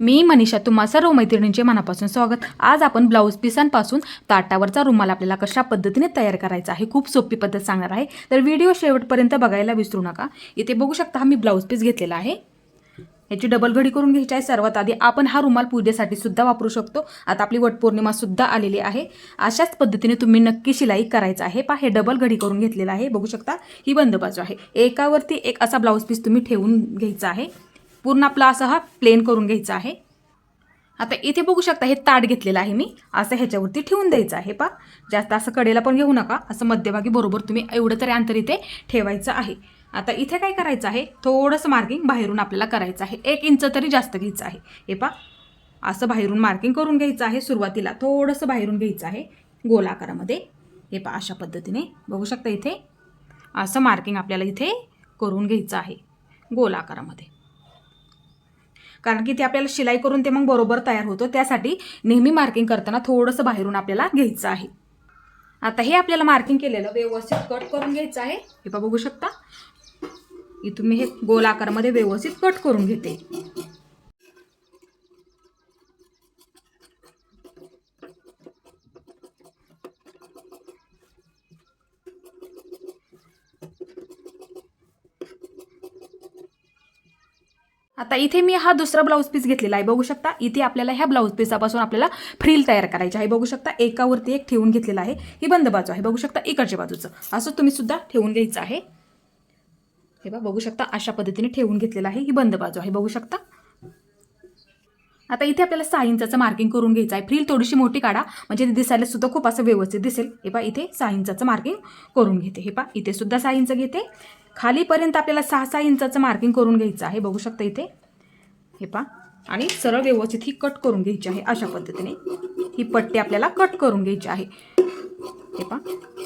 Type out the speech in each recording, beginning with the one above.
मी मनीषा तुम्हा सर्व मैत्रिणींचे मनापासून स्वागत. आज आपण ब्लाऊज पिसांपासून ताटावरचा रुमाल आपल्याला कशा पद्धतीने तयार करायचा आहे खूप सोपी पद्धत सांगणार आहे. तर व्हिडिओ शेवटपर्यंत बघायला विसरू नका. इथे बघू शकता हा मी ब्लाऊज पीस घेतलेला आहे. याची डबल घडी करून घ्यायची आहे. सर्वात आधी आपण हा रुमाल पूजेसाठी सुद्धा वापरू शकतो. आता आपली वटपौर्णिमा सुद्धा आलेली आहे. अशाच पद्धतीने तुम्ही नक्की शिलाई करायचं आहे. पहा हे डबल घडी करून घेतलेलं आहे. बघू शकता ही बंद बाजू आहे. एकावरती एक असा ब्लाऊज पीस तुम्ही ठेवून घ्यायचा आहे. पूर्ण आपला असा हा प्लेन करून घ्यायचा आहे. आता इथे बघू शकता हे ताट घेतलेलं आहे मी. असं ह्याच्यावरती ठेवून द्यायचं आहे पा जास्त असं कडेला पण घेऊ नका. असं मध्यभागी बरोबर तुम्ही एवढं तरी अंतर इथे ठेवायचं आहे. आता इथे काय करायचं आहे? थोडंसं मार्किंग बाहेरून आपल्याला करायचं आहे. एक इंच तरी जास्त घ्यायचं आहे. हे पा असं बाहेरून मार्किंग करून घ्यायचं आहे सुरुवातीला. थोडंसं बाहेरून घ्यायचं आहे गोल आकारामध्ये हे पा अशा पद्धतीने. बघू शकता इथे. असं मार्किंग आपल्याला इथे करून घ्यायचं आहे. गोल आकारामध्ये कारण की ते आपल्याला शिलाई करून ते मग बरोबर तयार होतं. त्यासाठी नेहमी मार्किंग करताना थोडंसं बाहेरून आपल्याला घ्यायचं आहे. आता हे आपल्याला मार्किंग केलेलं व्यवस्थित कट करून घ्यायचं आहे. हे बघू शकता. इथून मी हे गोल आकारामध्ये व्यवस्थित कट करून घेते. आता इथे मी हा दुसरा ब्लाऊज पीस घेतलेला आहे. बघू शकता इथे आपल्याला ह्या ब्लाऊज पीसापासून आपल्याला फ्रील तयार करायची आहे. बघू शकता एकावरती एक ठेवून घेतलेला आहे. ही बंद बाजू आहे. बघू शकता इकडच्या बाजूचं. असं तुम्ही सुद्धा ठेवून घ्यायचं आहे. हे बा बघू शकता अशा पद्धतीने ठेवून घेतलेलं आहे. ही बंद बाजू आहे. बघू शकता. आता इथे आपल्याला सहा इंचाचं मार्किंग करून घ्यायचं आहे. फ्रील थोडीशी मोठी काढा. म्हणजे ती दिसायला सुद्धा खूप असं व्यवस्थित दिसेल. हे पा इथे सहा इंचाचं मार्किंग करून घेते. हे पा इथे सुद्धा सहा इंच घेते. खालीपर्यंत आपल्याला सहा सहा इंचाचं मार्किंग करून घ्यायचं आहे. बघू शकता इथे. हे पा आणि सरळ व्यवस्थित ही कट करून घ्यायची आहे अशा पद्धतीने. ही पट्टी आपल्याला कट करून घ्यायची आहे. हे पा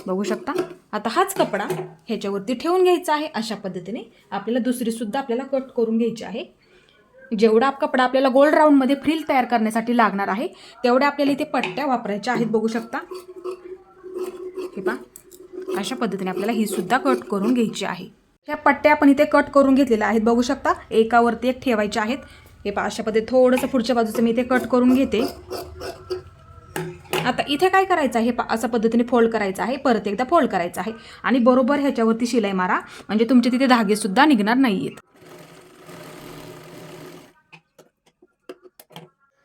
बघू शकता. आता हाच कपडा ह्याच्यावरती ठेवून घ्यायचा आहे अशा पद्धतीने. आपल्याला दुसरीसुद्धा आपल्याला कट करून घ्यायची आहे. जेवढा कपडा आपल्याला गोल्ड राऊंडमध्ये फ्रील तयार करण्यासाठी लागणार आहे तेवढ्या आपल्याला इथे पट्ट्या वापरायच्या आहेत. बघू शकता. हे पा अशा पद्धतीने आपल्याला ही सुद्धा कट करून घ्यायची आहे. ह्या पट्ट्या आपण इथे कट करून घेतलेल्या आहेत. बघू शकता. एकावरती एक ठेवायच्या आहेत. हे पा अशा पद्धती थोडंसं पुढच्या बाजूचं मी इथे कट करून घेते. आता इथे काय करायचं आहे? पा अशा पद्धतीने फोल्ड करायचं आहे. परत एकदा फोल्ड करायचं आहे. आणि बरोबर ह्याच्यावरती शिलाई मारा. म्हणजे तुमचे तिथे धागेसुद्धा निघणार नाही आहेत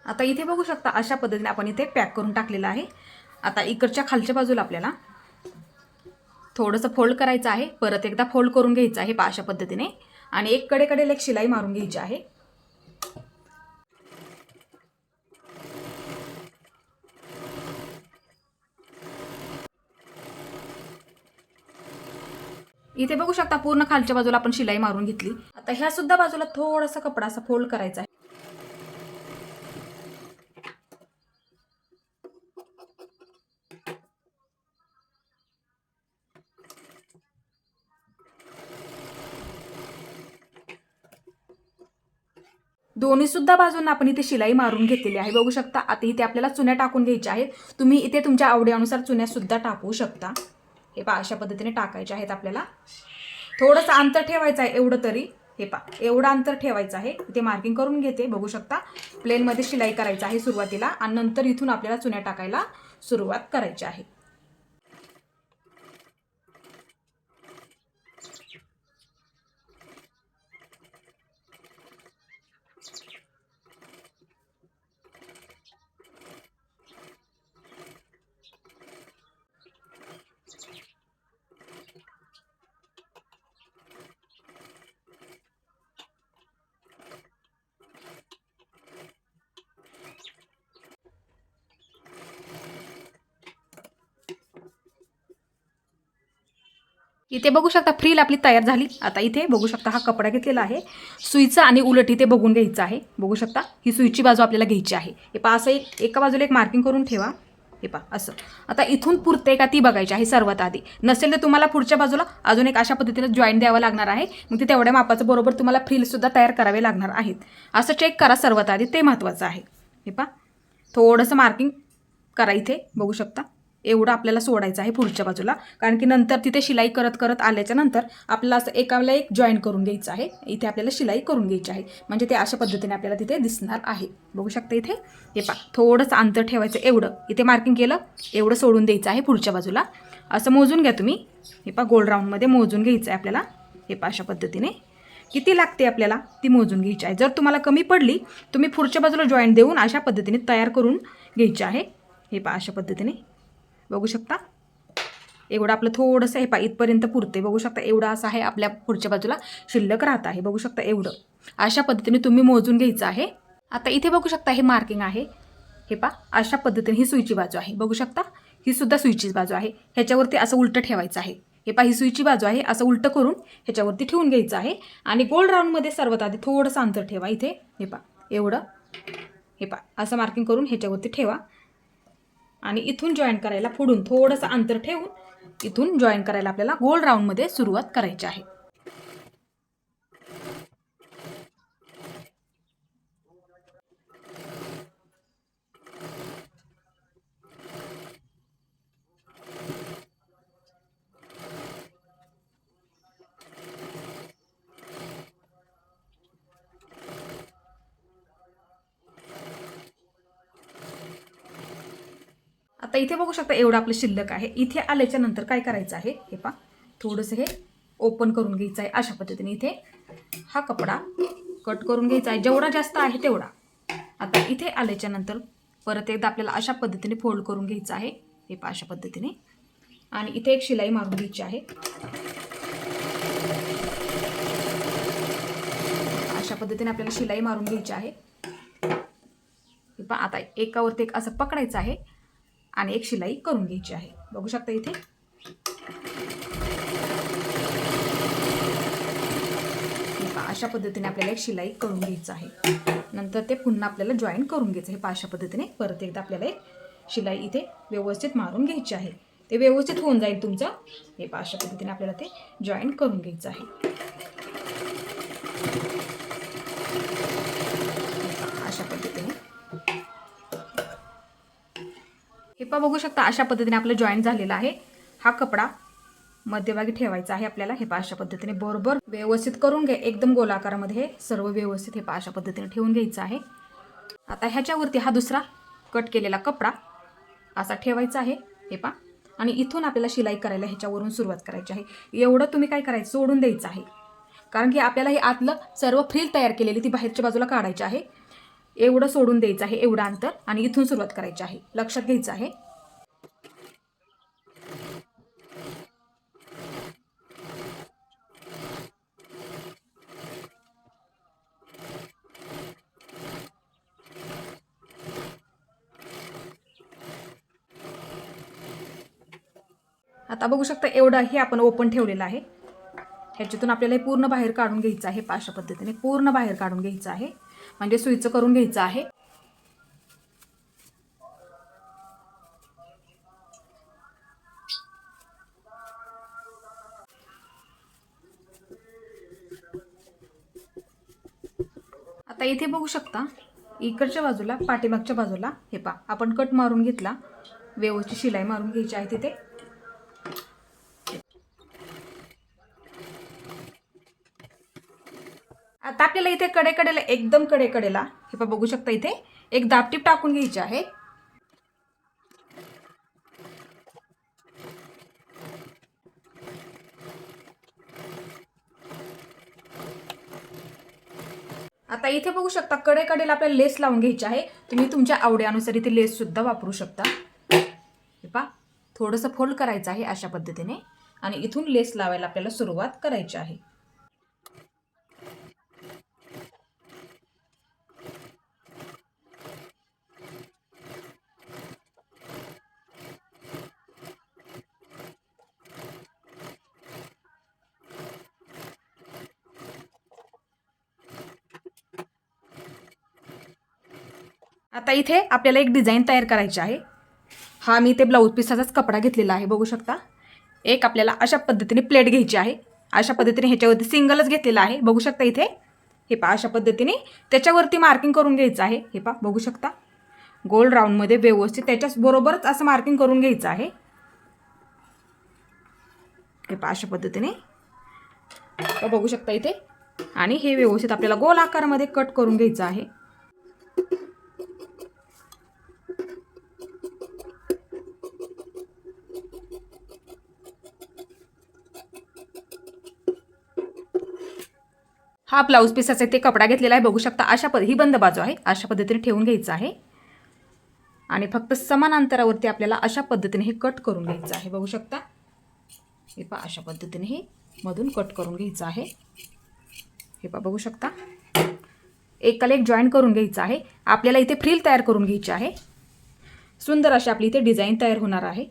आता इथे बघू शकता अशा पद्धतीने आपण इथे पॅक करून टाकलेलं आहे. आता इकडच्या खालच्या बाजूला आपल्याला थोडंसं फोल्ड करायचं आहे. परत एकदा फोल्ड करून घ्यायचं आहे पा अशा पद्धतीने. आणि एक कडेकडे एक शिलाई मारून घ्यायची आहे. इथे बघू शकता पूर्ण खालच्या बाजूला आपण शिलाई मारून घेतली. आता ह्या सुद्धा बाजूला थोडासा कपडा असा फोल्ड करायचा आहे. दोन्ही सुद्धा बाजूंना आपण इथे शिलाई मारून घेतलेली आहे. बघू शकता आता इथे आपल्याला चुन्या टाकून घ्यायच्या आहेत. तुम्ही इथे तुमच्या आवडीनुसार चुन्या सुद्धा टाकू शकता. हे पा अशा पद्धतीने टाकायचे आहेत आपल्याला. थोडंसं अंतर ठेवायचं आहे एवढं तरी. हे पा एवढं अंतर ठेवायचं आहे. इथे मार्किंग करून घेते बघू शकता. प्लेनमध्ये शिलाई करायचं आहे सुरुवातीला आणि नंतर इथून आपल्याला चुन्या टाकायला सुरुवात करायची आहे. इथे बघू शकता फ्रील आपली तयार झाली. आता इथे बघू शकता हा कपडा घेतलेला आहे. सुईचा आणि उलट इथे बघून घ्यायचं आहे. बघू शकता ही सुईची बाजू आपल्याला घ्यायची आहे. हे पा असं एक एका बाजूला एक मार्किंग करून ठेवा. हे पा असं. आता इथून पुरते का ती बघायची आहे सर्वात आधी. नसेल तर तुम्हाला पुढच्या बाजूला अजून एक अशा पद्धतीने जॉईंट द्यावं लागणार आहे. मग ते तेवढ्या मापाचं बरोबर तुम्हाला फ्रीलसुद्धा तयार करावे लागणार आहेत. असं चेक करा सर्वात आधी ते महत्त्वाचं आहे. हे पा थोडंसं मार्किंग करा इथे. बघू शकता. एवढं आपल्याला सोडायचं आहे पुढच्या बाजूला. कारण की नंतर तिथे शिलाई करत करत आल्याच्यानंतर आपल्याला असं एकाला एक जॉईन करून घ्यायचं आहे. इथे आपल्याला शिलाई करून घ्यायची आहे. म्हणजे ते अशा पद्धतीने आपल्याला तिथे दिसणार आहे. बघू शकता इथे? हे पा थोडंसं अंतर ठेवायचं एवढं. इथे मार्किंग केलं एवढं सोडून द्यायचं आहे पुढच्या बाजूला. असं मोजून घ्या तुम्ही. हे पा गोल राऊंडमध्ये मोजून घ्यायचं आहे आपल्याला. हे पा अशा पद्धतीने. किती लागते आपल्याला? ती मोजून घ्यायची आहे. जर तुम्हाला कमी पडली तुम्ही पुढच्या बाजूला जॉईंट देऊन अशा पद्धतीने तयार करून घ्यायची आहे. हे पा अशा पद्धतीने. बघू शकता? एवढं आपलं थोडंसं हे पा इथपर्यंत पुरते बघू शकता एवढं असं आहे आपल्या पुढच्या बाजूला शिल्लक राहत आहे. बघू शकता एवढं. अशा पद्धतीने तुम्ही मोजून घ्यायचं आहे. आता इथे बघू शकता हे मार्किंग आहे. हे पा अशा पद्धतीने ही सुईची बाजू आहे. बघू शकता ही सुद्धा सुईचीच बाजू आहे. ह्याच्यावरती असं उलटं ठेवायचं आहे. हे पा ही सुईची बाजू आहे. असं उलटं करून ह्याच्यावरती ठेवून घ्यायचं आहे. आणि गोल राऊंडमध्ये सर्वात आधी थोडंसं अंतर ठेवा इथे. हे पा एवढं. हे पा असं मार्किंग करून ह्याच्यावरती ठेवा. आणि इथून जॉईन करायला पुढून थोडंसं अंतर ठेवून इथून जॉईन करायला आपल्याला गोल राऊंडमध्ये सुरुवात करायची आहे. आता इथे बघू शकता एवढं आपलं शिल्लक आहे. इथे आल्याच्यानंतर काय करायचं आहे? हे पा थोडंसं हे ओपन करून घ्यायचं आहे अशा पद्धतीने इथे. हा कपडा कट करून घ्यायचा आहे. जेवढा जास्त आहे तेवढा. आता इथे आल्याच्यानंतर परत एकदा आपल्याला अशा पद्धतीने फोल्ड करून घ्यायचं आहे. हे पा अशा पद्धतीने. आणि इथे एक शिलाई मारून घ्यायची आहे. अशा पद्धतीने आपल्याला शिलाई मारून घ्यायची आहे. हे पहा आता एकावरती एक असं पकडायचं आहे. आणि एक शिलाई करून घ्यायची आहे. बघू शकता इथे? अशा पद्धतीने आपल्याला एक शिलाई करून घ्यायचं आहे. नंतर ते पुन्हा आपल्याला जॉईन करून घ्यायचं हे पाशा अशा पद्धतीने परत एकदा आपल्याला एक शिलाई इथे व्यवस्थित मारून घ्यायची आहे. ते व्यवस्थित होऊन जाईल तुमचं. हे अशा पद्धतीने आपल्याला ते जॉईन करून घ्यायचं आहे हे पहा, अशा पद्धतीने हे बघू शकता अशा पद्धतीने आपलं जॉईन झालेला आहे. हा कपडा मध्यभागी ठेवायचा आहे आपल्याला. हे पा अशा पद्धतीने बरोबर व्यवस्थित करून घ्या. एकदम गोलाकारामध्ये हे सर्व व्यवस्थित हे पा अशा पद्धतीने ठेवून घ्यायचं आहे. आता ह्याच्यावरती हा दुसरा कट केलेला कपडा असा ठेवायचा आहे. हे पा आणि इथून आपल्याला शिलाई करायला ह्याच्यावरून सुरुवात करायची आहे. एवढं तुम्ही काय करायचं? सोडून द्यायचं आहे. कारण की आपल्याला हे आतलं सर्व फ्रील तयार केलेली ती बाहेरच्या बाजूला काढायची आहे. एवढं सोडून द्यायचं आहे एवढं अंतर. आणि इथून सुरुवात करायची आहे. लक्षात घ्यायचं आहे. आता बघू शकता एवढं हे आपण ओपन ठेवलेलं आहे. ह्याच्यातून आपल्याला हे पूर्ण बाहेर काढून घ्यायचं आहे पाशा पद्धतीने पूर्ण बाहेर काढून घ्यायचं आहे. म्हणजे सुईचं करून घ्यायचं आहे. आता इथे बघू शकता इकडच्या बाजूला पाठीमागच्या बाजूला हे पा आपण कट मारून घेतला. व्यवस्थित शिलाई मारून घ्यायची आहे तिथे. आता आपल्याला इथे कडेकडेला एकदम कडेकडेला हे पण बघू शकता इथे एक दापटीप टाकून घ्यायची आहे. आता इथे बघू शकता कडेकडेला आपल्याला लेस लावून घ्यायची आहे. तुम्ही तुमच्या आवडीनुसार इथे लेस सुद्धा वापरू शकता. हे पा थोडंसं फोल्ड करायचं आहे अशा पद्धतीने आणि इथून लेस लावायला आपल्याला सुरुवात करायची आहे. आता इथे आपल्याला एक डिझाईन तयार करायची आहे. हा मी ते ब्लाऊज पिसाचाच कपडा घेतलेला आहे बघू शकता. एक आपल्याला अशा पद्धतीने प्लेट घ्यायची आहे. अशा पद्धतीने ह्याच्यावरती सिंगलच घेतलेला आहे बघू शकता इथे. हे पा अशा पद्धतीने त्याच्यावरती मार्किंग करून घ्यायचं आहे. हे पा बघू शकता. गोल राऊंडमध्ये व्यवस्थित त्याच्याच बरोबरच असं मार्किंग करून घ्यायचं आहे. हे पा अशा पद्धतीने. बघू शकता इथे. आणि हे व्यवस्थित आपल्याला गोल आकारामध्ये कट करून घ्यायचं आहे. हा ब्लाऊज पीस पीसाचा ते कपडा घेतलेला आहे. बघू शकता अशा पद ही बंद बाजू आहे. अशा पद्धतीने ठेवून घ्यायचं आहे. आणि फक्त समान अंतरावरती आपल्याला अशा पद्धतीने हे कट करून घ्यायचं आहे. बघू शकता. हे पहा अशा पद्धतीने हे मधून कट करून घ्यायचं आहे. हे पहा बघू शकता. एकाला एक जॉईन करून घ्यायचं आहे. आपल्याला इथे फ्रील तयार करून घ्यायची आहे. सुंदर अशी आपली इथे डिझाईन तयार होणार आहे.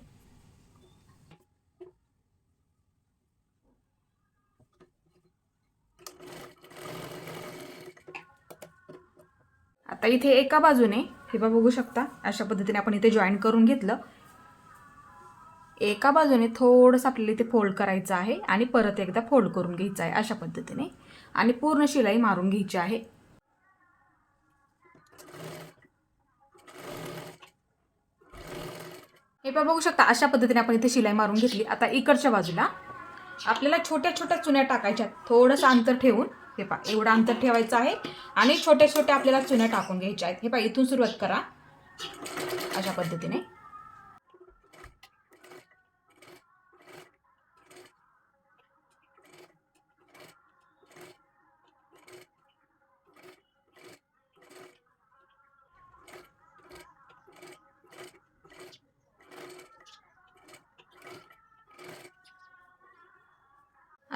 आता इथे एका बाजूने हे बा बघू शकता अशा पद्धतीने आपण इथे जॉईन करून घेतलं. एका बाजूने थोडंसं आपल्याला इथे फोल्ड करायचं आहे आणि परत एकदा फोल्ड करून घ्यायचं आहे अशा पद्धतीने. आणि पूर्ण शिलाई मारून घ्यायची आहे. हे पण बघू शकता अशा पद्धतीने आपण इथे शिलाई मारून घेतली. आता इकडच्या बाजूला आपल्याला छोट्या छोट्या चुन्या टाकायच्या थोडंसं अंतर ठेवून हे पा एवढं अंतर ठेवायचं आहे. आणि छोट्या छोट्या आपल्याला चुन्या टाकून घ्यायच्या आहेत. हे पा इथून सुरुवात करा. अशा पद्धतीने.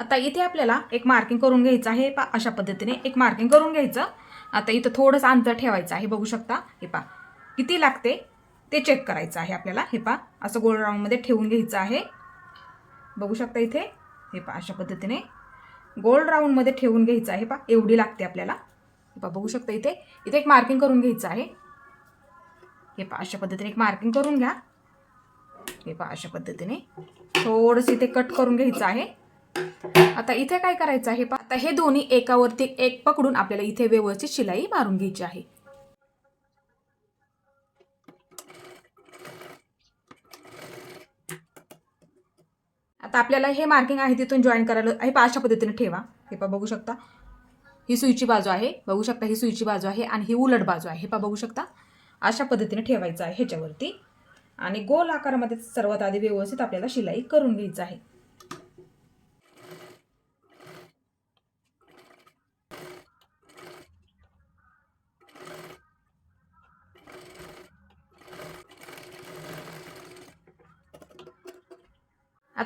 आता इथे आपल्याला एक मार्किंग करून घ्यायचं आहे. पा अशा पद्धतीने एक मार्किंग करून घ्यायचं. आता इथं थोडंसं अंतर ठेवायचं आहे. बघू शकता. हे पा किती लागते? ते चेक करायचं आहे आपल्याला. हे पा असं गोल राऊंडमध्ये ठेवून घ्यायचं आहे. बघू शकता इथे. हे पा अशा पद्धतीने. गोल राऊंडमध्ये ठेवून घ्यायचं आहे. पा एवढी लागते आपल्याला. हे पा बघू शकता इथे. इथे एक मार्किंग करून घ्यायचं आहे. हे पा अशा पद्धतीने एक मार्किंग करून घ्या. हे पा अशा पद्धतीने. थोडंसं इथे कट करून घ्यायचं आहे. आता इथे काय करायचं आहे आता हे दोन्ही एकावरती एक पकडून आपल्याला इथे व्यवस्थित शिलाई मारून घ्यायची आहे. आता आपल्याला हे मार्किंग आहे तिथून जॉईन करायला हे अशा पद्धतीने ठेवा. हे पा बघू शकता. ही सुईची बाजू आहे. बघू शकता ही सुईची बाजू आहे आणि ही उलट बाजू आहे. हे पा बघू शकता. अशा पद्धतीने ठेवायचं आहे ह्याच्यावरती. आणि गोल आकारामध्ये सर्वात आधी व्यवस्थित आपल्याला शिलाई करून घ्यायचं आहे.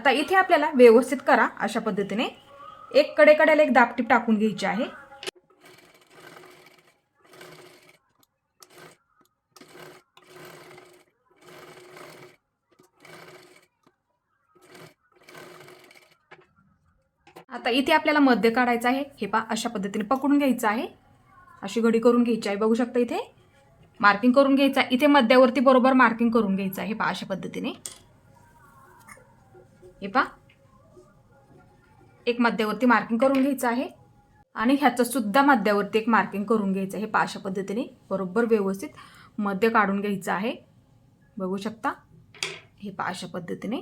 आता इथे आपल्याला व्यवस्थित करा अशा पद्धतीने. एक कडे कड्याला एक दापटीप टाकून घ्यायची आहे. आता इथे आपल्याला मध्य काढायचं आहे. हे पा अशा पद्धतीने पकडून घ्यायचं आहे. अशी घडी करून घ्यायची आहे बघू शकता इथे. मार्किंग करून घ्यायचं आहे. इथे मध्यावरती बरोबर मार्किंग करून घ्यायचं आहे पा अशा पद्धतीने. हे पा एक मध्यावरती मार्किंग करून घ्यायचं आहे. आणि ह्याचंसुद्धा मध्यावरती एक मार्किंग करून घ्यायचं आहे. पाशा पद्धतीने बरोबर व्यवस्थित मध्य काढून घ्यायचं आहे. बघू शकता. हे पा अशा पद्धतीने.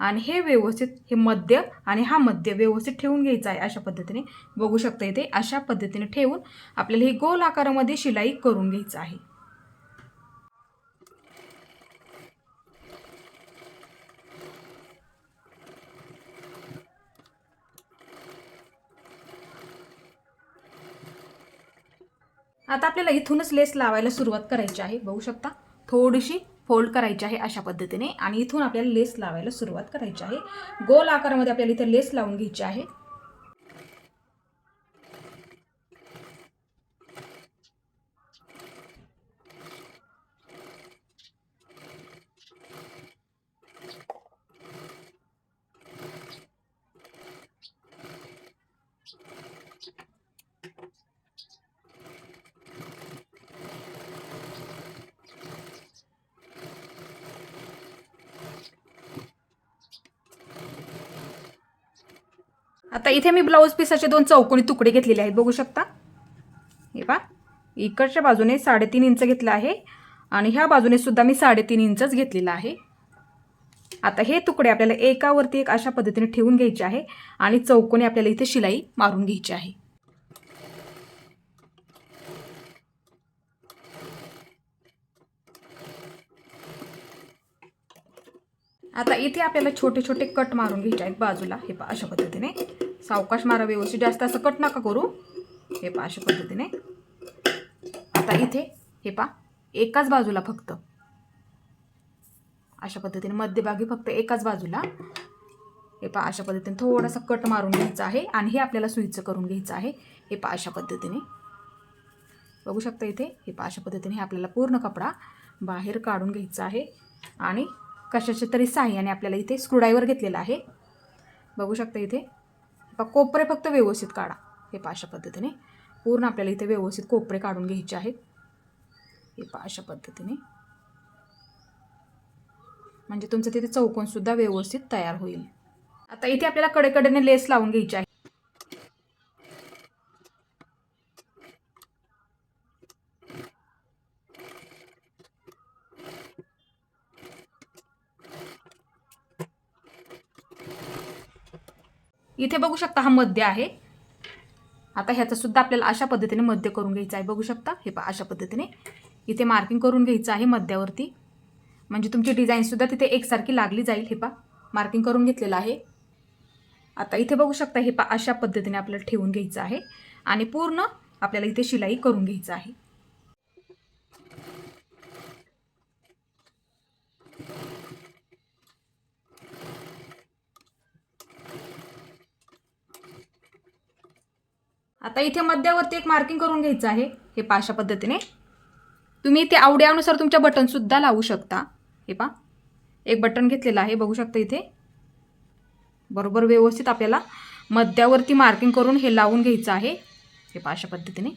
आणि हे व्यवस्थित हे मध्य आणि हा मध्य व्यवस्थित ठेवून घ्यायचा आहे अशा पद्धतीने. बघू शकता इथे अशा पद्धतीने ठेवून आपल्याला ही गोल आकारामध्ये शिलाई करून घ्यायचं आहे. आता आपल्याला इथूनच लेस लावायला सुरुवात करायची आहे. बघू शकता थोडीशी फोल्ड करायची आहे अशा पद्धतीने आणि इथून आपल्याला लेस लावायला सुरुवात करायची आहे. गोल आकारामध्ये आपल्याला इथे लेस लावून घ्यायची आहे. आता इथे मी ब्लाऊज पीसाचे दोन चौकोनी तुकडे घेतलेले आहेत बघू शकता. हे पा इकडच्या बाजूने साडेतीन इंच घेतलं आहे आणि ह्या बाजूने सुद्धा मी साडेतीन इंचच घेतलेलं आहे. आता हे तुकडे आपल्याला एकावरती एक अशा पद्धतीने ठेवून घ्यायचे आहे आणि चौकोनी आपल्याला इथे शिलाई मारून घ्यायची आहे. आता इथे आपल्याला छोटे छोटे कट मारून घ्यायचे आहेत बाजूला. हे पा अशा पद्धतीने. सावकाश मारा व्यवस्थित. जास्त असं कट नका करू. हे पा अशा पद्धतीने. आता इथे हे पा एकाच बाजूला फक्त. अशा पद्धतीने मध्यभागी फक्त एकाच बाजूला. हे पा अशा पद्धतीने थोडासा कट मारून घ्यायचा आहे आणि हे आपल्याला सुईचं करून घ्यायचं आहे. हे पा अशा पद्धतीने. बघू शकता इथे? हे पा अशा पद्धतीने हे आपल्याला पूर्ण कपडा बाहेर काढून घ्यायचा आहे. आणि कशाच्या तरी साह्याने आपल्याला इथे स्क्रूड्रायव्हर घेतलेला आहे. बघू शकता इथे. कोपरे फक्त व्यवस्थित काढा. हे पा अशा पद्धतीने. पूर्ण आपल्याला इथे व्यवस्थित कोपरे काढून घ्यायचे आहेत. हे पा अशा पद्धतीने. म्हणजे तुमचं तिथे चौकोनसुद्धा व्यवस्थित तयार होईल. आता इथे आपल्याला कडेकडेने लेस लावून घ्यायची आहे. इथे बघू शकता हा मध्य आहे. आता ह्याचं सुद्धा आपल्याला अशा पद्धतीने मध्य करून घ्यायचा आहे. बघू शकता? हे पा अशा पद्धतीने. इथे मार्किंग करून घ्यायचं आहे मध्यावरती. म्हणजे तुमची डिझाईनसुद्धा तिथे एकसारखी लागली जाईल. हे पा मार्किंग करून घेतलेलं आहे. आता इथे बघू शकता हे पा अशा पद्धतीने आपल्याला ठेवून घ्यायचं आहे. आणि पूर्ण आपल्याला इथे शिलाई करून घ्यायचं आहे. आता इथे मध्यावरती एक मार्किंग करून घ्यायचं आहे हे पा अशा पद्धतीने. तुम्ही ते आवड्यानुसार तुमच्या बटनसुद्धा लावू शकता. हे पा एक बटन घेतलेलं आहे बघू शकता इथे. बरोबर व्यवस्थित आपल्याला मध्यावरती मार्किंग करून हे लावून घ्यायचं आहे. हे पा अशा पद्धतीने.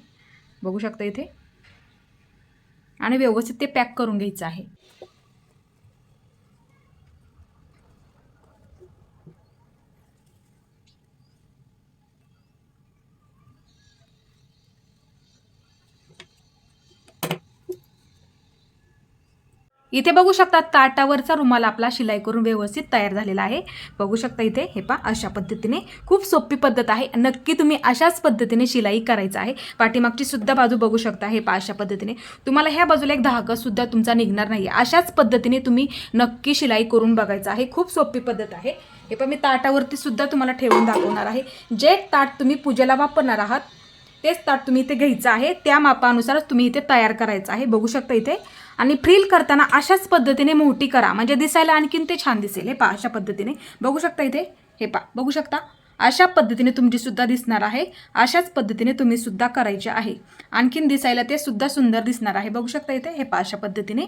बघू शकता इथे. आणि व्यवस्थित ते पॅक करून घ्यायचं आहे. इथे बघू शकता ताटावरचा रुमाल आपला शिलाई करून व्यवस्थित तयार झालेला आहे. बघू शकता इथे हे पा अशा पद्धतीने खूप सोपी पद्धत आहे. नक्की तुम्ही अशाच पद्धतीने शिलाई करायचं आहे. पाठीमागची सुद्धा बाजू बघू शकता हे पा अशा पद्धतीने. तुम्हाला ह्या बाजूला एक धागा सुद्धा तुमचा निघणार नाही अशाच पद्धतीने तुम्ही नक्की शिलाई करून बघायचं आहे. खूप सोपी पद्धत आहे. हे पण मी ताटावरती सुद्धा तुम्हाला ठेवून दाखवणार आहे. जे ताट तुम्ही पूजेला वापरणार आहात तेच ताट तुम्ही इथे घ्यायचं आहे. त्या मापानुसारच तुम्ही इथे तयार करायचं आहे. बघू शकता इथे. आणि फ्रील करताना अशाच पद्धतीने मोठी करा. म्हणजे दिसायला आणखीन ते छान दिसेल. हे पा अशा पद्धतीने. बघू शकता इथे. हे पा बघू शकता. अशा पद्धतीने तुमची सुद्धा दिसणार आहे. अशाच पद्धतीने तुम्ही सुद्धा करायचे आहे. आणखीन दिसायला ते सुद्धा सुंदर दिसणार आहे. बघू शकता इथे. हे पा अशा पद्धतीने.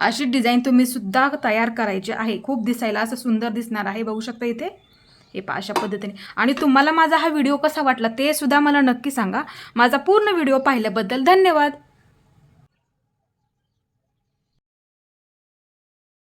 अशी डिझाईन तुम्ही सुद्धा तयार करायची आहे. खूप दिसायला असं सुंदर दिसणार आहे. बघू शकता इथे. हे पा अशा पद्धतीने. आणि तुम्हाला माझा हा व्हिडिओ कसा वाटला ते सुद्धा मला नक्की सांगा. माझा पूर्ण व्हिडिओ पाहिल्याबद्दल धन्यवाद.